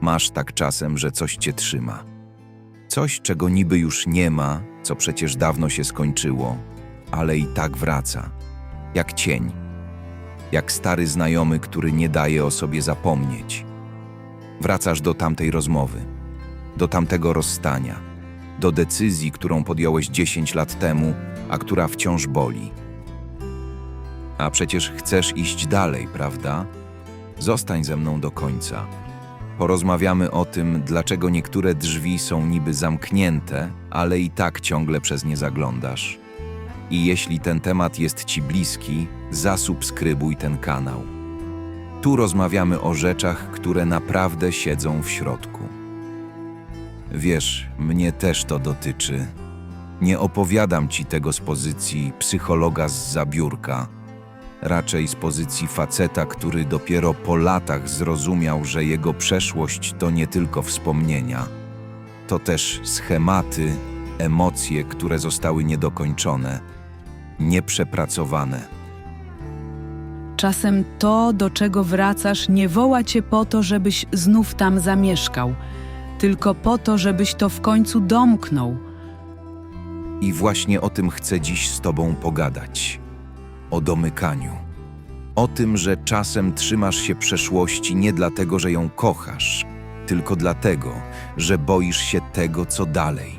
Masz tak czasem, że coś cię trzyma. Coś, czego niby już nie ma, co przecież dawno się skończyło, ale i tak wraca. Jak cień. Jak stary znajomy, który nie daje o sobie zapomnieć. Wracasz do tamtej rozmowy, do tamtego rozstania, do decyzji, którą podjąłeś 10 lat temu, a która wciąż boli. A przecież chcesz iść dalej, prawda? Zostań ze mną do końca. Porozmawiamy o tym, dlaczego niektóre drzwi są niby zamknięte, ale i tak ciągle przez nie zaglądasz. I jeśli ten temat jest Ci bliski, zasubskrybuj ten kanał. Tu rozmawiamy o rzeczach, które naprawdę siedzą w środku. Wiesz, mnie też to dotyczy. Nie opowiadam Ci tego z pozycji psychologa z zabiórka, raczej z pozycji faceta, który dopiero po latach zrozumiał, że jego przeszłość to nie tylko wspomnienia, to też schematy, emocje, które zostały niedokończone, nieprzepracowane. Czasem to, do czego wracasz, nie woła cię po to, żebyś znów tam zamieszkał, tylko po to, żebyś to w końcu domknął. I właśnie o tym chcę dziś z Tobą pogadać. O domykaniu. O tym, że czasem trzymasz się przeszłości nie dlatego, że ją kochasz, tylko dlatego, że boisz się tego, co dalej.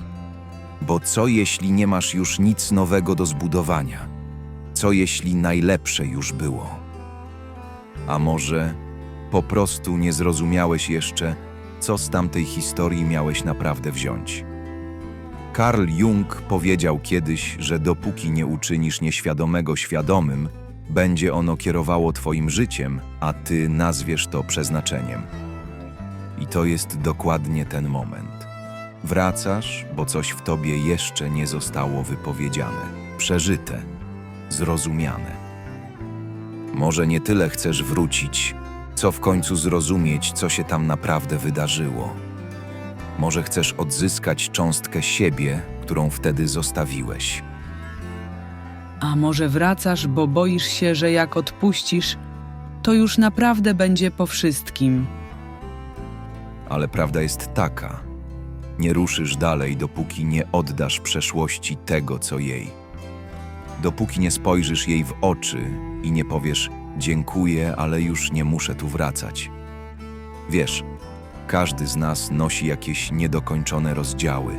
Bo co jeśli nie masz już nic nowego do zbudowania? Co jeśli najlepsze już było? A może po prostu nie zrozumiałeś jeszcze, co z tamtej historii miałeś naprawdę wziąć? Carl Jung powiedział kiedyś, że dopóki nie uczynisz nieświadomego świadomym, będzie ono kierowało Twoim życiem, a Ty nazwiesz to przeznaczeniem. I to jest dokładnie ten moment. Wracasz, bo coś w Tobie jeszcze nie zostało wypowiedziane, przeżyte, zrozumiane. Może nie tyle chcesz wrócić, co w końcu zrozumieć, co się tam naprawdę wydarzyło. Może chcesz odzyskać cząstkę siebie, którą wtedy zostawiłeś. A może wracasz, bo boisz się, że jak odpuścisz, to już naprawdę będzie po wszystkim. Ale prawda jest taka: nie ruszysz dalej, dopóki nie oddasz przeszłości tego, co jej. Dopóki nie spojrzysz jej w oczy i nie powiesz: Dziękuję, ale już nie muszę tu wracać. Wiesz, każdy z nas nosi jakieś niedokończone rozdziały.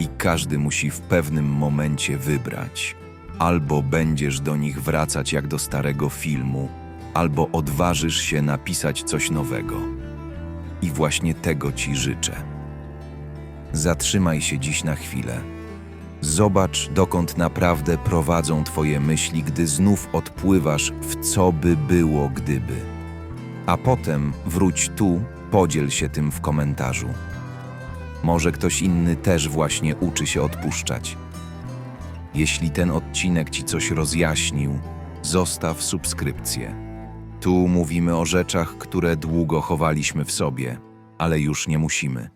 I każdy musi w pewnym momencie wybrać: albo będziesz do nich wracać jak do starego filmu, albo odważysz się napisać coś nowego. I właśnie tego ci życzę. Zatrzymaj się dziś na chwilę. Zobacz, dokąd naprawdę prowadzą Twoje myśli, gdy znów odpływasz w co by było, gdyby. A potem wróć tu, podziel się tym w komentarzu. Może ktoś inny też właśnie uczy się odpuszczać. Jeśli ten odcinek Ci coś rozjaśnił, zostaw subskrypcję. Tu mówimy o rzeczach, które długo chowaliśmy w sobie, ale już nie musimy.